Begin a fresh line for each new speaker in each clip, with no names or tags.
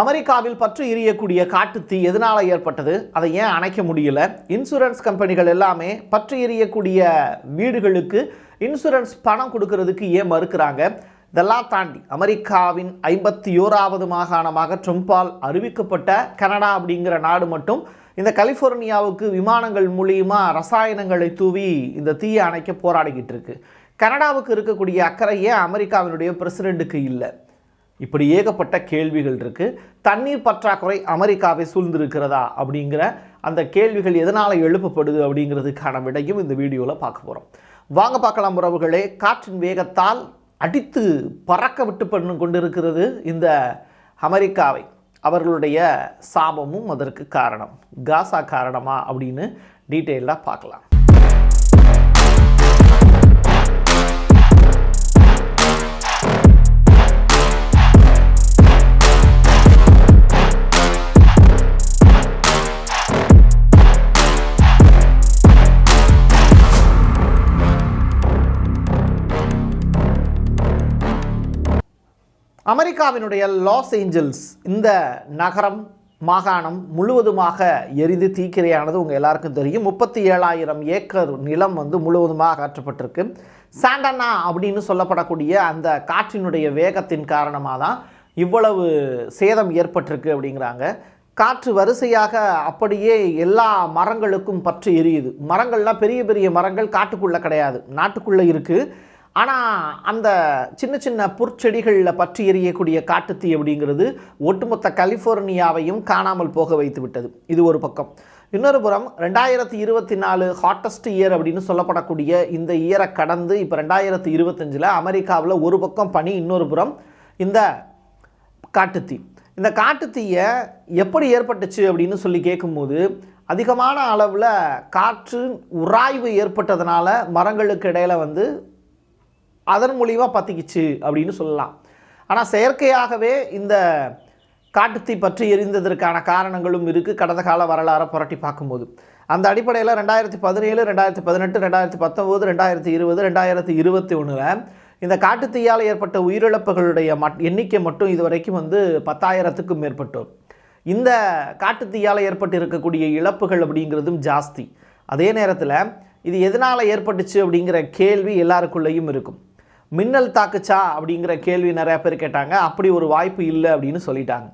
அமெரிக்காவில் பற்று எரியக்கூடிய காட்டுத்தீ எதனால் ஏற்பட்டது? அதை ஏன் அணைக்க முடியல? இன்சூரன்ஸ் கம்பெனிகள் எல்லாமே பற்று எரியக்கூடிய வீடுகளுக்கு இன்சூரன்ஸ் பணம் கொடுக்கறதுக்கு ஏன் மறுக்கிறாங்க? இதெல்லாம் தாண்டி அமெரிக்காவின் ஐம்பத்தி ஓராவது மாகாணமாக ட்ரம்பால் அறிவிக்கப்பட்ட கனடா அப்படிங்கிற நாடு மட்டும் இந்த கலிஃபோர்னியாவுக்கு விமானங்கள் மூலியமா ரசாயனங்களை தூவி இந்த தீயை அணைக்க போராடிக்கிட்டு இருக்கு. கனடாவுக்கு இருக்கக்கூடிய அக்கறையே அமெரிக்காவினுடைய பிரசிடெண்ட்டுக்கு இல்லை. இப்படி ஏகப்பட்ட கேள்விகள் இருக்குது தண்ணீர் பற்றாக்குறை அமெரிக்காவை சூழ்ந்திருக்கிறதா அப்படிங்கிற அந்த கேள்விகள் எதனால் எழுப்பப்படுது அப்படிங்கிறதுக்கான விடையும் இந்த வீடியோவில் பார்க்க போகிறோம் வாங்க பார்க்கலாம் உறவுகளே. காற்றின் வேகத்தால் அடித்து பறக்க விட்டு பண்ணு கொண்டிருக்கிறது இந்த அமெரிக்காவை. அவர்களுடைய சாபமும் அதற்கு காரணம். காசா காரணமா அப்படின்னு டீட்டெயிலாக பார்க்கலாம். அமெரிக்காவினுடைய லாஸ் ஏஞ்சல்ஸ் இந்த நகரம் மாகாணம் முழுவதுமாக எரிந்து தீக்கிரையானது உங்கள் எல்லாருக்கும் தெரியும். முப்பத்தி ஏழாயிரம் ஏக்கர் நிலம் வந்து முழுவதுமாக அகற்றப்பட்டிருக்கு. சாண்டனா அப்படின்னு சொல்லப்படக்கூடிய அந்த காற்றினுடைய வேகத்தின் காரணமாக தான் இவ்வளவு சேதம் ஏற்பட்டிருக்கு அப்படிங்கிறாங்க. காற்று வரிசையாக அப்படியே எல்லா மரங்களுக்கும் பற்றி எரியுது. மரங்கள்லாம் பெரிய பெரிய மரங்கள் காட்டுக்குள்ளே கிடையாது. நாட்டுக்குள்ளே இருக்குது ஆனால் அந்த சின்ன சின்ன புற்செடிகளில் பற்றி எரியக்கூடிய காட்டுத்தீ அப்படிங்கிறது ஒட்டுமொத்த கலிஃபோர்னியாவையும் காணாமல் போக வைத்து விட்டது. இது ஒரு பக்கம். இன்னொரு புறம் ரெண்டாயிரத்தி இருபத்தி நாலு ஹாட்டஸ்ட் இயர் அப்படின்னு சொல்லப்படக்கூடிய இந்த இயரை கடந்து இப்போ ரெண்டாயிரத்தி இருபத்தஞ்சில் அமெரிக்காவில் ஒரு பக்கம் பனி இன்னொரு புறம் இந்த காட்டுத்தீ. இந்த காட்டுத்தீயை எப்படி ஏற்பட்டுச்சு அப்படின்னு சொல்லி கேட்கும்போது அதிகமான அளவில் காற்று உராய்வு ஏற்பட்டதுனால மரங்களுக்கு இடையில் வந்து அதன் மூலிமா பற்றிக்கிச்சு அப்படின்னு சொல்லலாம். ஆனால் செயற்கையாகவே இந்த காட்டுத்தீ பற்றி எரிந்ததற்கான காரணங்களும் இருக்குது கடந்த கால வரலாறை புரட்டி பார்க்கும்போது. அந்த அடிப்படையில் ரெண்டாயிரத்தி பதினேழு ரெண்டாயிரத்தி பதினெட்டு ரெண்டாயிரத்தி பத்தொம்போது ரெண்டாயிரத்தி இருபது ரெண்டாயிரத்தி இருபத்தி ஒன்றில் இந்த காட்டுத்தீயால் ஏற்பட்ட உயிரிழப்புகளுடைய மட் எண்ணிக்கை மட்டும் இதுவரைக்கும் வந்து பத்தாயிரத்துக்கும் மேற்பட்டோர். இந்த காட்டுத்தீயால் ஏற்பட்டு இருக்கக்கூடிய இழப்புகள் அப்படிங்கிறதும் ஜாஸ்தி. அதே நேரத்தில் இது எதனால் ஏற்பட்டுச்சு அப்படிங்கிற கேள்வி எல்லாருக்குள்ளேயும் இருக்கும். மின்னல் தாக்குச்சா அப்படிங்கிற கேள்வி நிறைய பேர் கேட்டாங்க. அப்படி ஒரு வாய்ப்பு இல்லை அப்படின்னு சொல்லிட்டாங்க.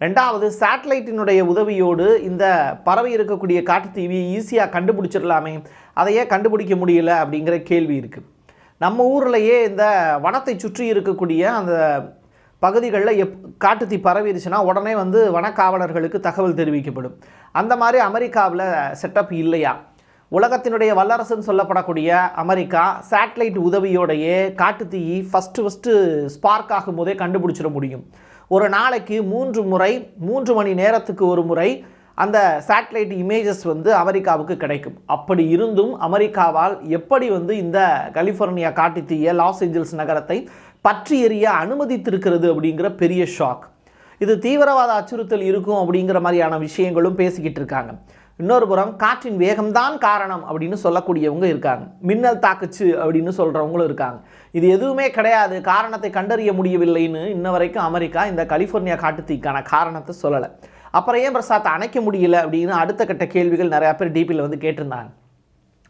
ரெண்டாவது சேட்டலைட்டினுடைய உதவியோடு இந்த பறவை இருக்கக்கூடிய காட்டுத்தீவி ஈஸியாக கண்டுபிடிச்சிடலாமே. அதையே கண்டுபிடிக்க முடியல அப்படிங்கிற கேள்வி இருக்குது நம்ம ஊர்லேயே இந்த வனத்தை சுற்றி இருக்கக்கூடிய அந்த பகுதிகளில் எப் காட்டுத்தீ பரவிடுச்சுன்னா உடனே வந்து வனக்காவலர்களுக்கு தகவல் தெரிவிக்கப்படும். அந்த மாதிரி அமெரிக்காவில் செட்டப் இல்லையா? உலகத்தினுடைய வல்லரசுன்னு சொல்லப்படக்கூடிய அமெரிக்கா சேட்டலைட் உதவியோடையே காட்டுத்தீயை ஃபஸ்ட்டு ஃபஸ்ட்டு ஸ்பார்க் ஆகும் போதே கண்டுபிடிச்சிட முடியும். ஒரு நாளைக்கு மூன்று முறை மூன்று மணி நேரத்துக்கு ஒரு முறை அந்த சேட்டலைட் இமேஜஸ் வந்து அமெரிக்காவுக்கு கிடைக்கும். அப்படி இருந்தும் அமெரிக்காவால் எப்படி வந்து இந்த கலிஃபோர்னியா காட்டுத்தீய லாஸ் ஏஞ்சல்ஸ் நகரத்தை பற்றி எறிய அனுமதித்திருக்கிறது அப்படிங்கிற பெரிய ஷாக் இது தீவிரவாத அச்சுறுத்தல் இருக்கும் அப்படிங்கிற மாதிரியான விஷயங்களும் பேசிக்கிட்டு இருக்காங்க. இன்னொரு புறம் காற்றின் வேகம்தான் காரணம் அப்படின்னு சொல்லக்கூடியவங்க இருக்காங்க. மின்னல் தாக்குச்சு அப்படின்னு சொல்கிறவங்களும் இருக்காங்க. இது எதுவுமே கிடையாது. காரணத்தை கண்டறிய முடியவில்லைன்னு இன்ன வரைக்கும் அமெரிக்கா இந்த கலிஃபோர்னியா காட்டுத்தீக்கான காரணத்தை சொல்லலை. அப்புறம் ஏன் பிரசாத் அணைக்க முடியல அப்படின்னு அடுத்த கட்ட கேள்விகள் நிறையா பேர் டிபியில் வந்து கேட்டிருந்தாங்க.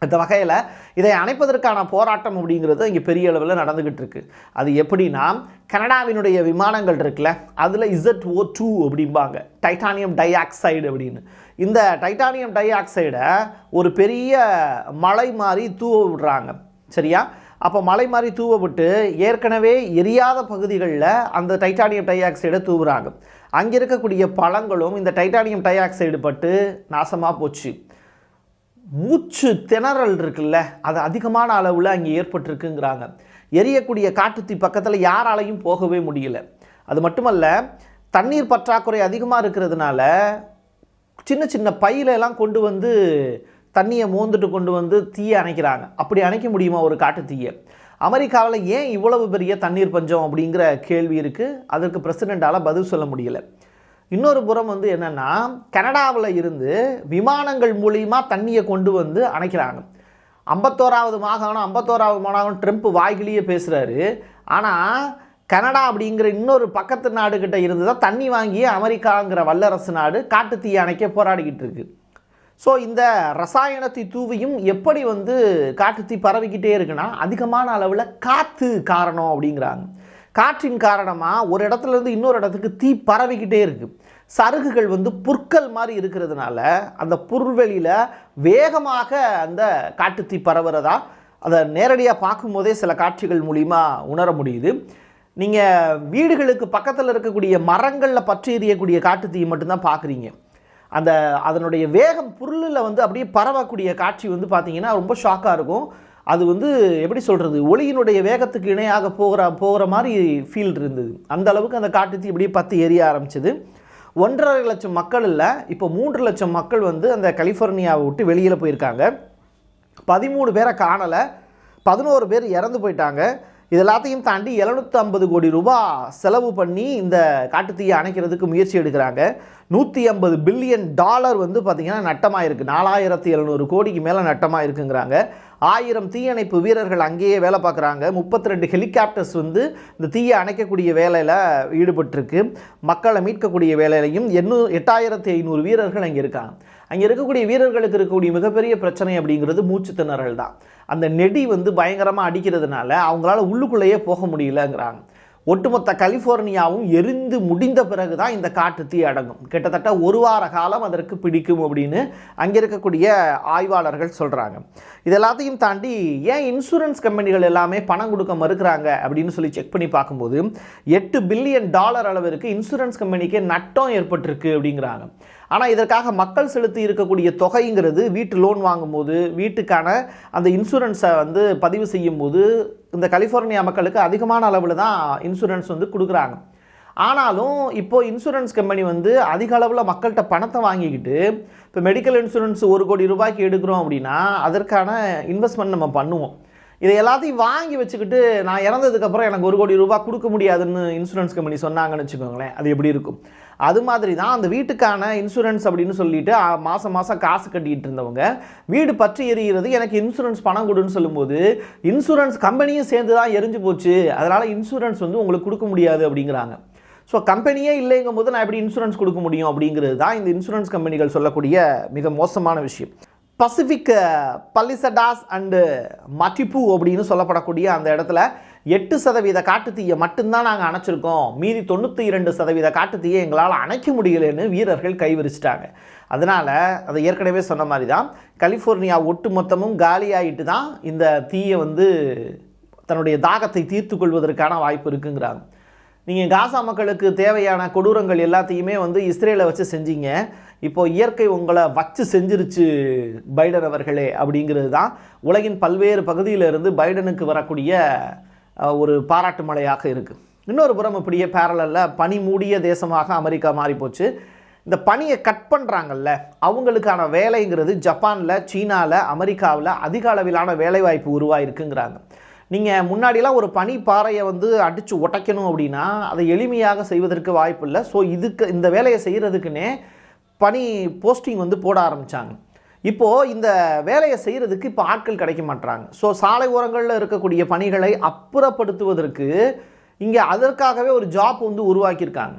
அந்த வகையில் இதை அணைப்பதற்கான போராட்டம் அப்படிங்கிறது இங்கே பெரிய அளவில் நடந்துக்கிட்டு இருக்கு. அது எப்படின்னா கனடாவினுடைய விமானங்கள் இருக்குல்ல அதில் இசட் ஓ டூ அப்படிம்பாங்க. டைட்டானியம் டை ஆக்சைடு அப்படின்னு. இந்த டைட்டானியம் டை ஆக்சைடை ஒரு பெரிய மலை மாதிரி தூவ விடுறாங்க. சரியா? அப்போ மலை மாதிரி தூவ விட்டு ஏற்கனவே எரியாத பகுதிகளில் அந்த டைட்டானியம் டை ஆக்சைடை தூவுறாங்க. அங்கே இருக்கக்கூடிய பழங்களும் இந்த டைட்டானியம் டை ஆக்சைடு பட்டு நாசமாக போச்சு. மூச்சு திணறல் இருக்குல்ல அது அதிகமான அளவில் அங்கே ஏற்பட்டிருக்குங்கிறாங்க. எரியக்கூடிய காட்டுத்தீ பக்கத்தில் யாராலையும் போகவே முடியல. அது மட்டுமல்ல தண்ணீர் பற்றாக்குறை அதிகமாக இருக்கிறதுனால சின்ன சின்ன பையில எல்லாம் கொண்டு வந்து தண்ணியை மோந்துட்டு கொண்டு வந்து தீயை அணைக்கிறாங்க. அப்படி அணைக்க முடியுமா ஒரு காட்டுத்தீயை அமெரிக்காவில் ஏன் இவ்வளவு பெரிய தண்ணீர் பஞ்சம் அப்படிங்கிற கேள்வி இருக்குது அதற்கு பிரசிடெண்ட்டால் பதில் சொல்ல முடியல. இன்னொரு புறம் வந்து என்னென்னா கனடாவில் இருந்து விமானங்கள் மூலியமாக தண்ணியை கொண்டு வந்து அணைக்கிறாங்க. ஐம்பத்தோராவது மாகாணம் ஐம்பத்தோராவது மாகாணம் ட்ரம்ப் வாய்கிலேயே பேசுகிறாரு ஆனால் கனடா அப்படிங்கிற இன்னொரு பக்கத்து நாடுகிட்ட இருந்து தான் தண்ணி வாங்கி அமெரிக்காங்கிற வல்லரசு நாடு காட்டு தீ அணைக்க போராடிக்கிட்டு இருக்கு. ஸோ இந்த ரசாயனத்தை தூவியும் எப்படி வந்து காட்டுத்தீ பரவிக்கிட்டே இருக்குன்னா அதிகமான அளவில் காற்று காரணம் அப்படிங்கிறாங்க. காற்றின் காரணமாக ஒரு இடத்துல இருந்து இன்னொரு இடத்துக்கு தீ பரவிக்கிட்டே இருக்குது சருகுகள் வந்து புற்கள் மாதிரி இருக்கிறதுனால அந்த புல்வெளியில் வேகமாக அந்த காட்டுத்தீ பரவுறதா அதை நேரடியாக பார்க்கும்போதே சில காட்சிகள் மூலிமா உணர முடியுது. நீங்கள் வீடுகளுக்கு பக்கத்தில் இருக்கக்கூடிய மரங்களில் பற்றி எறியக்கூடிய காட்டுத்தீயை மட்டும்தான் பார்க்குறீங்க. அந்த அதனுடைய வேகம் பொருளில் வந்து அப்படியே பரவக்கூடிய காட்சி வந்து பார்த்தீங்கன்னா ரொம்ப ஷாக்காக இருக்கும். அது வந்து எப்படி சொல்கிறது ஒளியினுடைய வேகத்துக்கு இணையாக போகிற போகிற மாதிரி ஃபீல் இருந்தது. அந்த அளவுக்கு அந்த காட்டுத்தீ அப்படியே பற்றி எரிய ஆரம்பிச்சது. ஒன்றரை லட்சம் மக்கள் இல்லை இப்போ மூன்று லட்சம் மக்கள் வந்து அந்த கலிஃபோர்னியாவை விட்டு வெளியில் போயிருக்காங்க. பதிமூணு பேரை காணலை பதினோரு பேர் இறந்து போயிட்டாங்க. இது எல்லாத்தையும் தாண்டி எழுநூற்றி ஐம்பது கோடி ரூபா செலவு பண்ணி இந்த காட்டுத்தீயை அணைக்கிறதுக்கு முயற்சி எடுக்கிறாங்க. நூற்றி ஐம்பது பில்லியன் டாலர் வந்து பார்த்திங்கன்னா நட்டமாக இருக்குது நாலாயிரத்தி எழுநூறு கோடிக்கு மேலே நட்டமாக இருக்குங்கிறாங்க ஆயிரம் தீயணைப்பு வீரர்கள் அங்கேயே வேலை பார்க்குறாங்க. முப்பத்தி ரெண்டு ஹெலிகாப்டர்ஸ் வந்து இந்த தீயை அணைக்கக்கூடிய வேலையில் ஈடுபட்டிருக்கு. மக்களை மீட்கக்கூடிய வேலையிலையும் எண்ணூ எட்டாயிரத்தி ஐநூறு வீரர்கள் அங்கே இருக்காங்க. அங்கே இருக்கக்கூடிய வீரர்களுக்கு இருக்கக்கூடிய மிகப்பெரிய பிரச்சனை அப்படிங்கிறது மூச்சு திணறல் தான் அந்த நெடி வந்து பயங்கரமாக அடிக்கிறதுனால அவங்களால உள்ளுக்குள்ளேயே போக முடியலங்கிறாங்க. ஒட்டுமொத்த கலிஃபோர்னியாவும் எரிந்து முடிந்த பிறகு தான் இந்த காட்டு தீ அடங்கும். கிட்டத்தட்ட ஒரு வார காலம் அதற்கு பிடிக்கும் அப்படின்னு அங்கே இருக்கக்கூடிய ஆய்வாளர்கள் சொல்கிறாங்க இது எல்லாத்தையும் தாண்டி ஏன் இன்சூரன்ஸ் கம்பெனிகள் எல்லாமே பணம் கொடுக்க மறுக்கிறாங்க அப்படின்னு சொல்லி செக் பண்ணி பார்க்கும்போது எட்டு பில்லியன் டாலர் அளவிற்கு இன்சூரன்ஸ் கம்பெனிக்கே நட்டம் ஏற்பட்டிருக்கு அப்படிங்கிறாங்க. ஆனால் இதற்காக மக்கள் செலுத்தி இருக்கக்கூடிய தொகைங்கிறது வீட்டு லோன் வாங்கும்போது வீட்டுக்கான அந்த இன்சூரன்ஸை வந்து பதிவு செய்யும் போது இந்த கலிஃபோர்னியா மக்களுக்கு அதிகமான அளவில் தான் இன்சூரன்ஸ் வந்து கொடுக்குறாங்க. ஆனாலும் இப்போது இன்சூரன்ஸ் கம்பெனி வந்து அதிக அளவில் மக்கள்கிட்ட பணத்தை வாங்கிக்கிட்டு இப்போ மெடிக்கல் இன்சூரன்ஸ் ஒரு கோடி ரூபாய்க்கு எடுக்கிறோம் அப்படின்னா அதற்கான இன்வெஸ்ட்மெண்ட் நம்ம பண்ணுவோம். இதை எல்லாத்தையும் வாங்கி வச்சுக்கிட்டு நான் இறந்ததுக்கப்புறம் எனக்கு ஒரு கோடி ரூபாய் கொடுக்க முடியாதுன்னு இன்சூரன்ஸ் கம்பெனி சொன்னாங்கன்னு வச்சுக்கோங்களேன் அது எப்படி இருக்கும்? அது மாதிரி தான் அந்த வீட்டுக்கான இன்சூரன்ஸ் அப்படின்னு சொல்லிட்டு மாதம் மாதம் காசு கட்டிகிட்டு இருந்தவங்க வீடு பற்றி எரிகிறது எனக்கு இன்சூரன்ஸ் பணம் கொடுன்னு சொல்லும்போது இன்சூரன்ஸ் கம்பெனியும் சேர்ந்து தான் எரிஞ்சு போச்சு. அதனால் இன்சூரன்ஸ் வந்து உங்களுக்கு கொடுக்க முடியாது அப்படிங்கிறாங்க. ஸோ கம்பெனியே இல்லைங்கும் போது நான் எப்படி இன்சூரன்ஸ் கொடுக்க முடியும் அப்படிங்கிறது தான் இந்த இன்சூரன்ஸ் கம்பெனிகள் சொல்லக்கூடிய மிக மோசமான விஷயம். பசிபிக் பல்லிசடாஸ் அண்டு மட்டிப்பு அப்படின்னு சொல்லப்படக்கூடிய அந்த இடத்துல எட்டு சதவீத காட்டுத்தீயை மட்டும்தான் நாங்கள் அணைச்சிருக்கோம். மீதி தொண்ணூற்றி இரண்டு சதவீத காட்டுத்தீயை எங்களால் அணைக்க முடியலன்னு வீரர்கள் கைவிரிச்சிட்டாங்க. அதனால் அதை ஏற்கனவே சொன்ன மாதிரி தான் கலிஃபோர்னியா ஒட்டு மொத்தமும் காலியாகிட்டு தான் இந்த தீயை வந்து தன்னுடைய தாகத்தை தீர்த்து கொள்வதற்கான வாய்ப்பு இருக்குங்கிறாங்க. நீங்கள் காசா மக்களுக்கு தேவையான கொடூரங்கள் எல்லாத்தையுமே வந்து இஸ்ரேலை வச்சு செஞ்சீங்க. இப்போ இயற்கை உங்களை வச்சு செஞ்சிருச்சு பைடன் அவர்களே அப்படிங்கிறது தான் உலகின் பல்வேறு பகுதியிலிருந்து பைடனுக்கு வரக்கூடிய ஒரு பாராட்டு மழையாக இருக்குது இன்னொரு புறம் இப்படியே பேரலில் பனி மூடிய தேசமாக அமெரிக்கா மாறிப்போச்சு. இந்த பனியை கட் பண்ணுறாங்கல்ல அவங்களுக்கான வேலைங்கிறது ஜப்பானில் சீனாவில் அமெரிக்காவில் அதிக அளவிலான வேலைவாய்ப்பு உருவாயிருக்குங்கிறாங்க. நீங்கள் முன்னாடிலாம் ஒரு பனி பாறையை வந்து அடித்து உடைக்கணும் அப்படின்னா அதை எளிமையாக செய்வதற்கு வாய்ப்பு இல்லை. ஸோ இதுக்கு இந்த வேலையை செய்கிறதுக்குன்னே பணி போஸ்டிங் வந்து போட ஆரம்பித்தாங்க இப்போது இந்த வேலையை செய்கிறதுக்கு இப்போ ஆட்கள் கிடைக்க மாட்றாங்க. ஸோ சாலை ஓரங்களில் இருக்கக்கூடிய பணிகளை அப்புறப்படுத்துவதற்கு இங்கே அதற்காகவே ஒரு ஜாப் வந்து உருவாக்கியிருக்காங்க.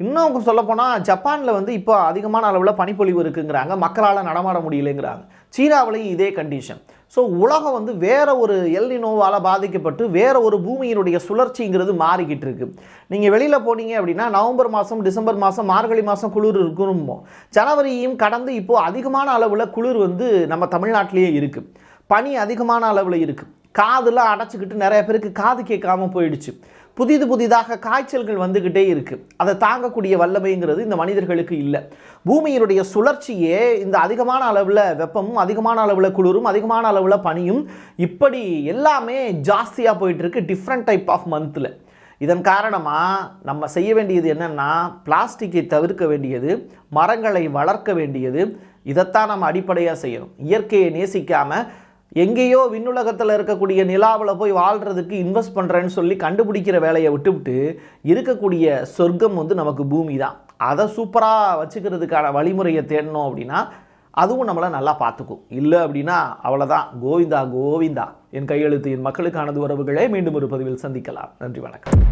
இன்னும் சொல்லப்போனால் ஜப்பானில் வந்து இப்போ அதிகமான அளவில் பனிப்பொழிவு இருக்குங்கிறாங்க. மக்களால் நடமாட முடியலைங்கிறாங்க. சீனாவிலையும் இதே கண்டிஷன் ஸோ உலகம் வந்து வேற ஒரு எல்னினோவால் பாதிக்கப்பட்டு வேற ஒரு பூமியினுடைய சுழற்சிங்கிறது மாறிக்கிட்டு இருக்கு. நீங்கள் வெளியில் போனீங்க அப்படின்னா நவம்பர் மாதம் டிசம்பர் மாதம் மார்கழி மாதம் குளிர் இருக்கணுமோ ஜனவரியும் கடந்து இப்போது அதிகமான அளவில் குளிர் வந்து நம்ம தமிழ்நாட்டிலேயே இருக்குது பனி அதிகமான அளவில் இருக்குது காதெல்லாம் அடைச்சிக்கிட்டு நிறைய பேருக்கு காது கேட்காம போயிடுச்சு. புதிது புதிதாக காய்ச்சல்கள் வந்துக்கிட்டே இருக்குது அதை தாங்கக்கூடிய வல்லமைங்கிறது இந்த மனிதர்களுக்கு இல்லை. பூமியினுடைய சுழற்சியே இந்த அதிகமான அளவில் வெப்பமும் அதிகமான அளவில் குளிரும் அதிகமான அளவில் பனியும் இப்படி எல்லாமே ஜாஸ்தியாக போயிட்டுருக்கு டிஃப்ரெண்ட் டைப் ஆஃப் மந்தில் இதன் காரணமாக நம்ம செய்ய வேண்டியது என்னென்னா பிளாஸ்டிக்கை தவிர்க்க வேண்டியது மரங்களை வளர்க்க வேண்டியது இதைத்தான் நம்ம அடிப்படையாக செய்யணும். இயற்கையை நேசிக்காமல் எங்கேயோ விண்ணுலகத்தில் இருக்கக்கூடிய நிலாவில் போய் வாழ்கிறதுக்கு இன்வெஸ்ட் பண்ணுறேன்னு சொல்லி கண்டுபிடிக்கிற வேலையை விட்டுவிட்டு இருக்கக்கூடிய சொர்க்கம் வந்து நமக்கு பூமி தான் அதை சூப்பராக வச்சுக்கிறதுக்கான வழிமுறையை தேடணும் அப்படின்னா அதுவும் நம்மளை நல்லா பார்த்துக்கும். இல்லை அப்படின்னா அவ்வளோதான் கோவிந்தா கோவிந்தா. என் கையெழுத்து என் மக்களுக்கானது உறவுகளே. மீண்டும் ஒரு பதிவில் சந்திக்கலாம். நன்றி வணக்கம்.